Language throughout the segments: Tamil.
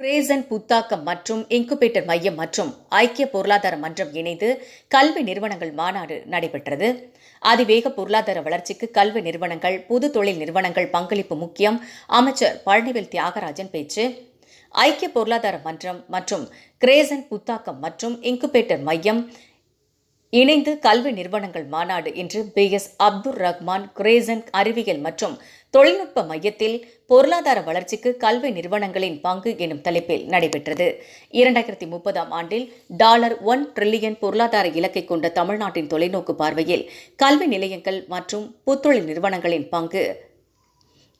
கிரேசன் புத்தாக்கம் மற்றும் இன்குபேட்டர் மையம் மற்றும் ஐக்கிய பொருளாதார மன்றம் இணைந்து கல்வி நிறுவனங்கள் மாநாடு நடைபெற்றது. அதிவேக பொருளாதார வளர்ச்சிக்கு கல்வி நிறுவனங்கள் புது தொழில் நிறுவனங்கள் பங்களிப்பு முக்கியம் அமைச்சர் பழனிவேல் தியாகராஜன் பேச்சு. ஐக்கிய பொருளாதார மன்றம் மற்றும் கிரேசன் புத்தாக்கம் மற்றும் இன்குபேட்டர் மையம் இணைந்து கல்வி நிறுவனங்கள் மாநாடு இன்று B S Abdul Rahman Crescent அறிவியல் மற்றும் தொழில்நுட்ப மையத்தில் பொருளாதார வளர்ச்சிக்கு கல்வி நிறுவனங்களின் பங்கு எனும் தலைப்பில் நடைபெற்றது. இரண்டாயிரத்தி முப்பதாம் ஆண்டில் டாலர் ஒன் டிரில்லியன் பொருளாதார இலக்கை கொண்ட தமிழ்நாட்டின் தொலைநோக்கு பார்வையில் கல்வி நிலையங்கள் மற்றும் புத்தொழில் நிறுவனங்களின் பங்கு.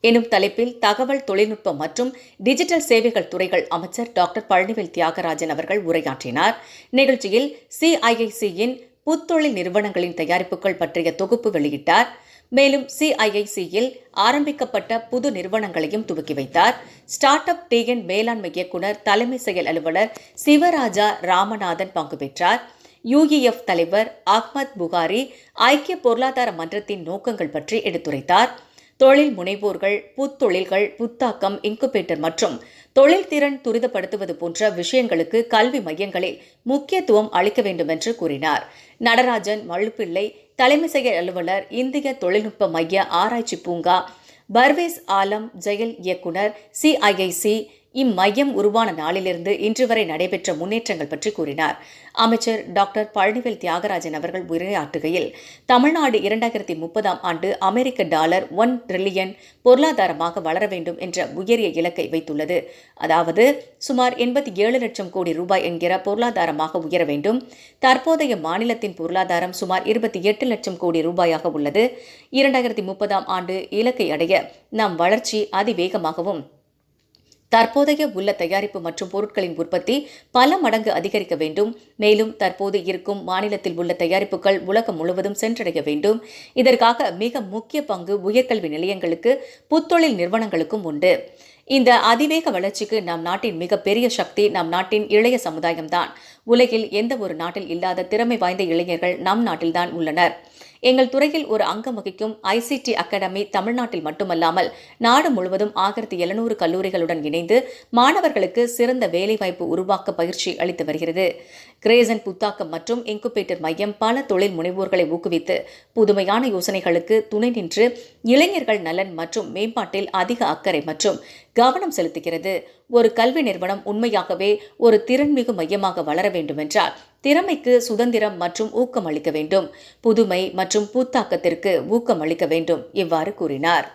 எனும் தலைப்பில் தகவல் தொழில்நுட்பம் மற்றும் டிஜிட்டல் சேவைகள் துறைகள் அமைச்சர் டாக்டர் பழனிவேல் தியாகராஜன் அவர்கள் உரையாற்றினார். நிகழ்ச்சியில் சிஐஐசியின் புத்தொழில் நிறுவனங்களின் தயாரிப்புகள் பற்றிய தொகுப்பு வெளியிட்டார். மேலும் சிஐஐசியில் ஆரம்பிக்கப்பட்ட புது நிறுவனங்களையும் துவக்கி வைத்தார். ஸ்டார்ட் அப் டிஎன் மேலாண்மை இயக்குநர் தலைமை செயல் அலுவலர் சிவராஜா ராமநாதன் பங்கு பெற்றார். யுஇஎஃப் தலைவர் அஹ்மத் புகாரி ஐக்கிய பொருளாதார மன்றத்தின் நோக்கங்கள் பற்றி எடுத்துரைத்தார். தொழில் முனைவோர்கள் புத்தொழில்கள் புத்தாக்கம் இன்குபேட்டர் மற்றும் தொழில்திறன் துரிதப்படுத்துவது போன்ற விஷயங்களுக்கு கல்வி மையங்களில் முக்கியத்துவம் அளிக்க வேண்டும் என்று கூறினார். நடராஜன் மழுப்பிள்ளை தலைமை செயல் அலுவலர் இந்திய தொழில்நுட்ப மைய ஆராய்ச்சி பூங்கா பர்வேஸ் ஆலம் ஜெயல் இயக்குனர் சிஐஐசி இம்மையம் உருவான நாளிலிருந்து இன்று வரை நடைபெற்ற முன்னேற்றங்கள் பற்றி கூறினார். அமைச்சர் டாக்டர் பழனிவேல் தியாகராஜன் அவர்கள் உரையாற்றுகையில் தமிழ்நாடு இரண்டாயிரத்தி முப்பதாம் ஆண்டு அமெரிக்க டாலர் ஒன் டிரில்லியன் பொருளாதாரமாக வளர வேண்டும் என்ற உயரிய இலக்கை வைத்துள்ளது. அதாவது சுமார் எண்பத்தி ஏழு லட்சம் கோடி ரூபாய் என்கிற பொருளாதாரமாக உயர வேண்டும். தற்போதைய மாநிலத்தின் பொருளாதாரம் சுமார் இருபத்தி எட்டு லட்சம் கோடி ரூபாயாக உள்ளது. இரண்டாயிரத்தி முப்பதாம் ஆண்டு இலக்கை அடைய நம் வளர்ச்சி அதிவேகமாகவும் தற்போதைய உள்ள தயாரிப்பு மற்றும் பொருட்களின் உற்பத்தி பல மடங்கு அதிகரிக்க வேண்டும். மேலும் தற்போது இருக்கும் மாநிலத்தில் உள்ள தயாரிப்புகள் உலகம் முழுவதும் சென்றடைய வேண்டும். இதற்காக மிக முக்கிய பங்கு உயர்கல்வி நிலையங்களுக்கு புத்தொழில் நிறுவனங்களுக்கும் உண்டு. இந்த அதிவேக வளர்ச்சிக்கு நம் நாட்டின் மிகப்பெரிய சக்தி நம் நாட்டின் இளைய சமுதாயம்தான். உலகில் எந்த ஒரு நாட்டில் இல்லாத திறமை வாய்ந்த இளைஞர்கள் நம் நாட்டில்தான் உள்ளனர். எங்கள் துறையில் ஒரு அங்கம் வகிக்கும் ஐசிடி அகாடமி தமிழ்நாட்டில் மட்டுமல்லாமல் நாடு முழுவதும் ஆயிரத்தி எழுநூறு கல்லூரிகளுடன் இணைந்து மாணவர்களுக்கு சிறந்த வேலைவாய்ப்பு உருவாக்க பயிற்சி அளித்து வருகிறது. கிரேசன் புத்தாக்கம் மற்றும் இன்குபேட்டர் மையம் பல தொழில் முனைவோர்களை ஊக்குவித்து புதுமையான யோசனைகளுக்கு துணை நின்று இளைஞர்கள் நலன் மற்றும் மேம்பாட்டில் அதிக அக்கறை மற்றும் கவனம் செலுத்துகிறது. ஒரு கல்வி நிறுவனம் உண்மையாகவே ஒரு திறன்மிகு மையமாக வளர வேண்டுமென்றால் திறமைக்கு சுதந்திரம் மற்றும் ஊக்கம் அளிக்க வேண்டும். புதுமை மற்றும் புத்தாக்கத்திற்கு ஊக்கம் அளிக்க வேண்டும். இவ்வாறு கூறினார்.